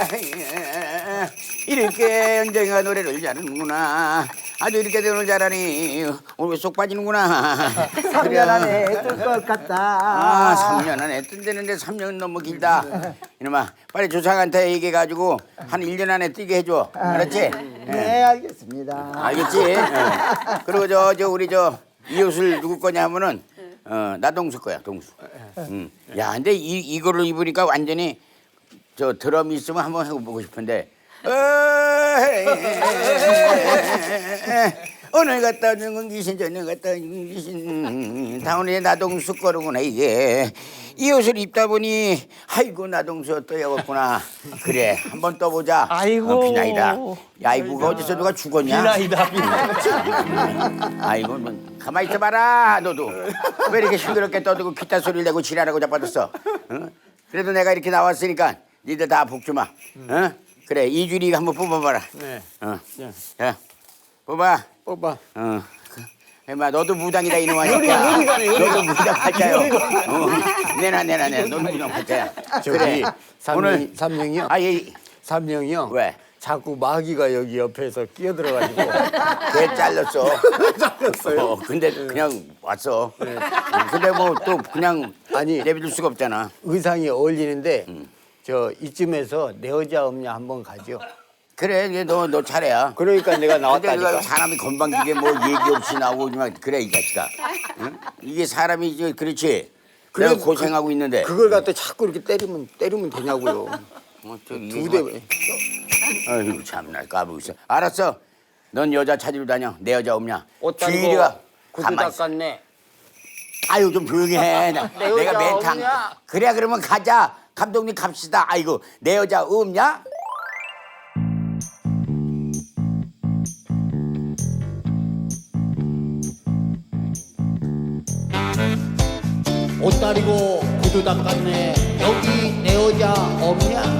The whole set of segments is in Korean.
아, 이렇게 언젠가 노래를 잘하는구나. 아주 이렇게 노래를 잘하니 오늘 쏙 빠지는구나. 3년 안에 뜰 것 같다. 아, 3년 안에 뜬다는데 3년 너무 길다. 이놈아, 빨리 조상한테 얘기해가지고 한 1년 안에 뛰게 해줘. 알았지? 네, 알겠습니다. 알겠지? 예. 그리고 저, 저 우리 저 이 옷을 누구 거냐 하면은 어, 나동수 거야, 동수. 음. 야, 근데 이 이거를 입으니까 완전히 저 드럼 있으면 한번 해보고 싶은데. 오늘 갔다 오는 귀신 저녁 갔다 오는 귀신. 다운의 나동수 거로구나 이게. 이 옷을 입다 보니 아이고 나동수 어떠야겠구나. 그래 한번 떠보자. 아이고. 어, 비나이다. 야 이거 어디서 누가 죽었냐? 비나이다 비나이다. 아이고 뭐, 가만히 있어봐라 너도. 왜 이렇게 싱그럽게 떠들고 기타 소리를 내고 지랄하고 자빠졌어? 어? 그래도 내가 이렇게 나왔으니까 니들 다 복주마 어? 그래 이주리 한번 뽑아봐라 네. 어. 자 뽑아 뽑아. 어. 그, 엄마 너도 무당이다 이놈아 너도 무당 팔자요 어. 내놔 내놔 내놔 너도 무당 팔자야 저기 그래 삼룡이 삼룡이요. 아예 삼룡이요. 왜? 자꾸 마귀가 여기 옆에서 끼어들어가지고 개 잘렸어 잘렸어요. 어, 근데 그냥 왔어. 근데 뭐 또 그냥 아니. 내비둘 수가 없잖아. 의상이 어울리는데 음. 저 이쯤에서 내 여자 없냐 한번 가죠. 그래, 이게 너, 너 차례야. 그러니까 내가 근데 나왔다니까. 그 사람이 건방지게 뭐 얘기 없이 나오고 막 그래 이 자식아. 응? 이게 사람이 이제 그렇지. 그래, 내가 고생하고 있는데. 그걸 갖다 자꾸 이렇게 때리면 때리면 되냐고요. 어, 저두 대. 왜- 아이고 참나 까불고 있어. 알았어. 넌 여자 찾으러 다녀. 내 여자 없냐? 주일이가 구두 가만히 있어. 닦았네. 아유 좀 조용히 해. 나, 내 내가. 없냐? 그래 그러면 가자. 감독님 갑시다. 아이고 내 여자 없냐? 옷 다리고 구두 닦았네. 여기 내 여자 없냐?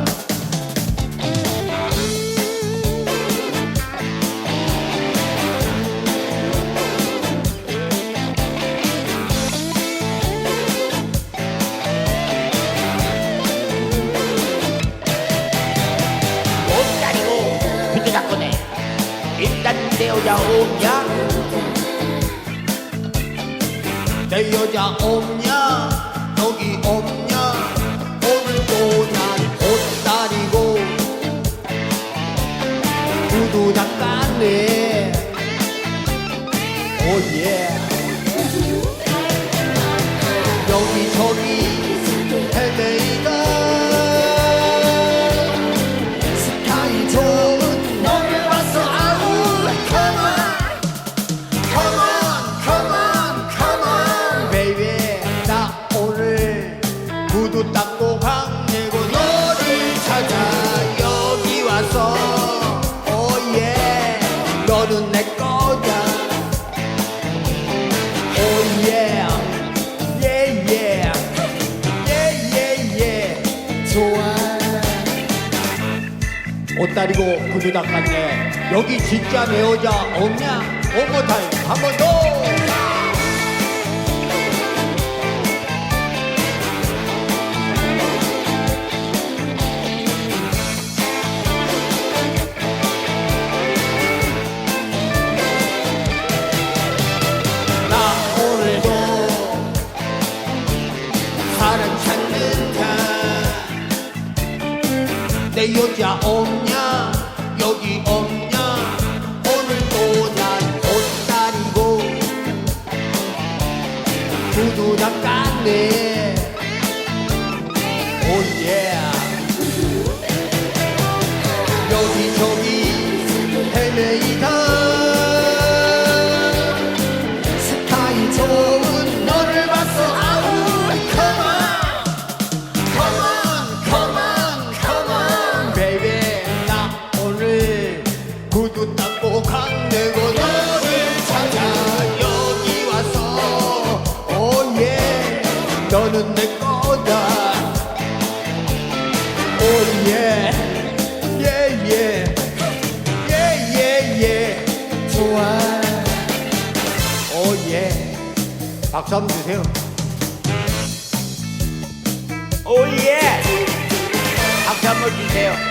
여자 없냐? 내 여자 없냐? 여기 없냐? 오늘도 난옷 다리고 구두 닦았네. 오예. 여기 저기 옷 다리고 구두 닦았네. 여기 진짜 내 여자 없냐? 원모 타임 한 번 더. 나 오늘도 사랑 찾는다 내 여자 없냐 여기 없냐? 오늘도 난 옷 다리고. 구두 닦았네. 오예 여기 저기 헤매이다. 스타일 좋은 yeah 박수 한번 주세요. 오예. 박수 한번 주세요.